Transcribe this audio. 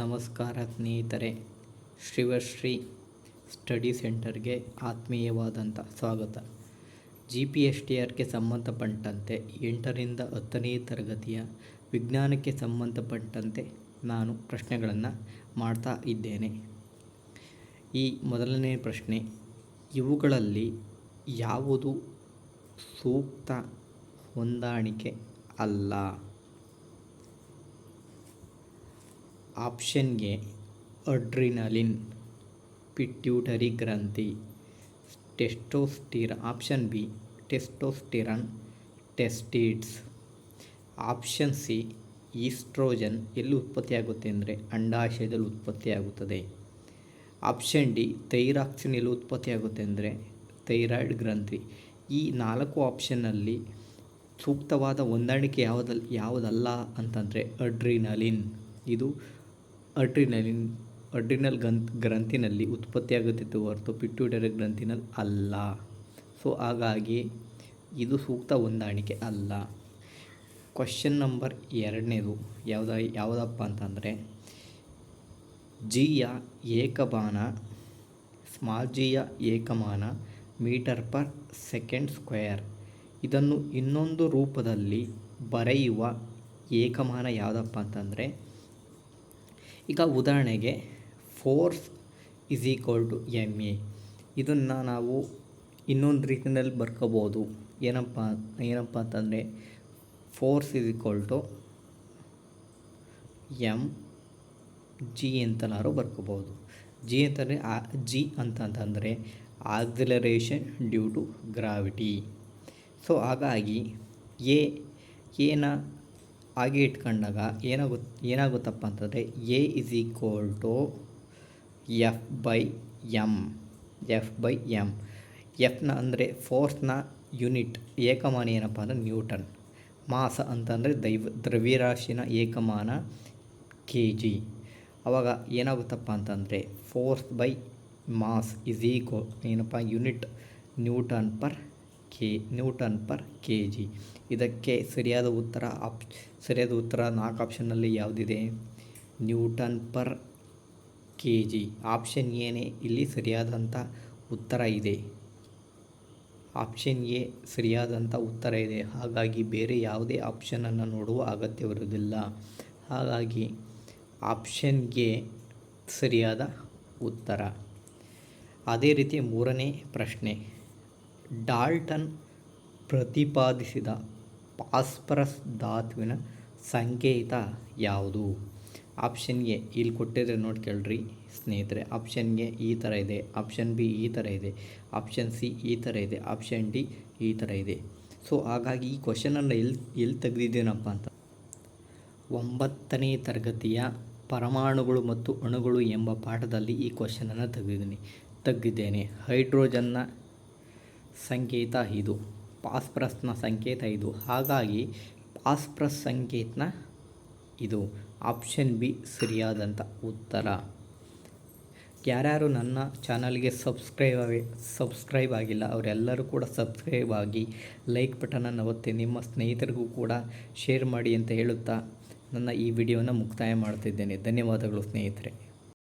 ನಮಸ್ಕಾರ ಸ್ನೇಹಿತರೆ. ಶಿವಶ್ರೀ ಸ್ಟಡಿ ಸೆಂಟರ್ಗೆ ಆತ್ಮೀಯವಾದಂಥ ಸ್ವಾಗತ. ಜಿ ಪಿ ಎಸ್ ಟಿ ಆರ್ಗೆ ಸಂಬಂಧಪಟ್ಟಂತೆ ಎಂಟರಿಂದ ಹತ್ತನೇ ತರಗತಿಯ ವಿಜ್ಞಾನಕ್ಕೆ ಸಂಬಂಧಪಟ್ಟಂತೆ ನಾನು ಪ್ರಶ್ನೆಗಳನ್ನು ಮಾಡ್ತಾ ಇದ್ದೇನೆ. ಈ ಮೊದಲನೇ ಪ್ರಶ್ನೆ, ಇವುಗಳಲ್ಲಿ ಯಾವುದು ಸೂಕ್ತ ಹೊಂದಾಣಿಕೆ ಅಲ್ಲ? ಆಪ್ಷನ್ ಎ ಅಡ್ರಿನಲಿನ್, ಪಿಟ್ಯೂಟರಿ ಗ್ರಂಥಿ, testosterone, option B, testosterone, ಟೆಸ್ಟಿಡ್ಸ್, option C, oestrogen ಎಲ್ಲಿ ಉತ್ಪತ್ತಿಯಾಗುತ್ತೆ ಅಂದರೆ ಅಂಡಾಶಯದಲ್ಲಿ ಉತ್ಪತ್ತಿಯಾಗುತ್ತದೆ. ಆಪ್ಷನ್ ಡಿ, ಥೈರಾಕ್ಸಿನ್ ಎಲ್ಲಿ ಉತ್ಪತ್ತಿಯಾಗುತ್ತೆ ಅಂದರೆ ಥೈರಾಯ್ಡ್ ಗ್ರಂಥಿ. ಈ ನಾಲ್ಕು ಆಪ್ಷನ್ನಲ್ಲಿ ಸೂಕ್ತವಾದ ಹೊಂದಾಣಿಕೆ ಯಾವುದಲ್ಲ ಯಾವುದಲ್ಲ ಅಂತಂದರೆ ಅಡ್ರಿನಲಿನ್. ಇದು ಅಡ್ರಿನಲಿನ್, ಅಡ್ರಿನಲ್ ಗಂತ್ ಗ್ರಂಥಿನಲ್ಲಿ ಉತ್ಪತ್ತಿಯಾಗುತ್ತಿತ್ತು ಹೊರತು ಪಿಟ್ಯೂಟರಿ ಗ್ರಂಥಿನಲ್ಲಿ ಅಲ್ಲ. ಸೊ, ಹಾಗಾಗಿ ಇದು ಸೂಕ್ತ ಹೊಂದಾಣಿಕೆ ಅಲ್ಲ. ಕ್ವಶನ್ ನಂಬರ್ ಎರಡನೇದು. ಯಾವುದ, ಯಾವುದಪ್ಪ ಅಂತಂದರೆ, ಜಿಯ ಏಕಮಾನ, ಸ್ಮಾಲ್ ಜಿಯ ಏಕಮಾನ ಮೀಟರ್ ಪರ್ ಸೆಕೆಂಡ್ ಸ್ಕ್ವೇರ್. ಇದನ್ನು ಇನ್ನೊಂದು ರೂಪದಲ್ಲಿ ಬರೆಯುವ ಏಕಮಾನ ಯಾವುದಪ್ಪ ಅಂತಂದರೆ ಈಗ ಉದಾಹರಣೆಗೆ force is equal to M A ಇದನ್ನು ನಾವು ಇನ್ನೊಂದು ರೀತಿಯಲ್ಲಿ ಬರ್ಕೋಬೋದು. ಏನಪ್ಪ ಏನಪ್ಪ ಅಂತಂದರೆ force is equal to M G ಅಂತನಾದ್ರು ಬರ್ಕೋಬೋದು. ಜಿ ಅಂತಂದರೆ ಆ ಜಿ ಅಂತಂತಂದರೆ acceleration due to gravity so ಹಾಗಾಗಿ ಎ ಏನ ಹಾಗೆ ಇಟ್ಕೊಂಡಾಗ ಏನಾಗುತ್ತೆ ಏನಾಗುತ್ತಪ್ಪ ಅಂತಂದರೆ A is equal to F by M F by M ಎಫ್ನ ಅಂದರೆ ಫೋರ್ಸ್ನ ಯೂನಿಟ್ ಏಕಮಾನ ಏನಪ್ಪ ಅಂದರೆ ನ್ಯೂಟನ್. ಮಾಸ ಅಂತಂದರೆ ದೈವ, ದ್ರವ್ಯರಾಶಿನ ಏಕಮಾನ ಕೆ ಜಿ ಆವಾಗ ಏನಾಗುತ್ತಪ್ಪ ಅಂತಂದರೆ force by mass is equal ಏನಪ್ಪ unit newton per K, newton per K G ಇದಕ್ಕೆ ಸರಿಯಾದ ಉತ್ತರ ಆಪ್, ಸರಿಯಾದ ಉತ್ತರ ನಾಲ್ಕು ಆಪ್ಷನ್ನಲ್ಲಿ ಯಾವುದಿದೆ? Newton per K G option ಏನೇ ಇಲ್ಲಿ ಸರಿಯಾದಂಥ ಉತ್ತರ ಇದೆ. ಆಪ್ಷನ್ ಎ ಸರಿಯಾದಂಥ ಉತ್ತರ ಇದೆ. ಹಾಗಾಗಿ ಬೇರೆ ಯಾವುದೇ ಆಪ್ಷನನ್ನು ನೋಡುವ ಅಗತ್ಯವಿರುವುದಿಲ್ಲ. ಹಾಗಾಗಿ ಆಪ್ಷನ್ ಎ ಸರಿಯಾದ ಉತ್ತರ. ಅದೇ ರೀತಿ ಮೂರನೇ ಪ್ರಶ್ನೆ. ಡಾಲ್ಟನ್ ಪ್ರತಿಪಾದಿಸಿದ ಫಾಸ್ಫರಸ್ ಧಾತುವಿನ ಸಂಕೇತ ಯಾವುದು? ಆಪ್ಷನ್ ಎ, ಇಲ್ಲಿ ಕೊಟ್ಟಿದ್ರೆ ನೋಡಿ ಕೇಳ್ರಿ ಸ್ನೇಹಿತರೆ. ಆಪ್ಷನ್ ಎ, ಈ ಥರ ಇದೆ. ಆಪ್ಷನ್ ಬಿ, ಈ ಥರ ಇದೆ. ಆಪ್ಷನ್ ಸಿ, ಈ ಥರ ಇದೆ. ಆಪ್ಷನ್ ಡಿ, ಈ ಥರ ಇದೆ. ಸೊ, ಹಾಗಾಗಿ ಈ ಕ್ವಶನನ್ನು ಎಲ್ಲಿ ಎಲ್ಲಿ ತೆಗೆದಿದ್ದೇನಪ್ಪ ಅಂತ. ಒಂಬತ್ತನೇ ತರಗತಿಯ ಪರಮಾಣುಗಳು ಮತ್ತು ಅಣುಗಳು ಎಂಬ ಪಾಠದಲ್ಲಿ ಈ ಕ್ವಶನನ್ನು ತೆಗೆದಿದ್ದೀನಿ, ತೆಗೆದಿದ್ದೇನೆ. ಹೈಡ್ರೋಜನ್ನ ಸಂಕೇತ ಇದು. ಪಾಸ್ಪ್ರಸ್ನ ಸಂಕೇತ ಇದು. ಹಾಗಾಗಿ ಪಾಸ್ಪ್ರಸ್ ಸಂಕೇತನ ಇದು. ಆಪ್ಷನ್ ಬಿ ಸರಿಯಾದಂಥ ಉತ್ತರ. ಯಾರ್ಯಾರು ನನ್ನ ಚಾನಲ್ಗೆ ಸಬ್ಸ್ಕ್ರೈಬ್ ಆಗಿ, ಸಬ್ಸ್ಕ್ರೈಬ್ ಆಗಿಲ್ಲ, ಅವರೆಲ್ಲರೂ ಕೂಡ ಸಬ್ಸ್ಕ್ರೈಬ್ ಆಗಿ ಲೈಕ್ ಬಟನನ್ನು ಒತ್ತಿ, ನಿಮ್ಮ ಸ್ನೇಹಿತರಿಗೂ ಕೂಡ ಶೇರ್ ಮಾಡಿ ಅಂತ ಹೇಳುತ್ತಾ ನನ್ನ ಈ ವಿಡಿಯೋನ ಮುಕ್ತಾಯ ಮಾಡ್ತಿದ್ದೇನೆ. ಧನ್ಯವಾದಗಳು ಸ್ನೇಹಿತರೆ.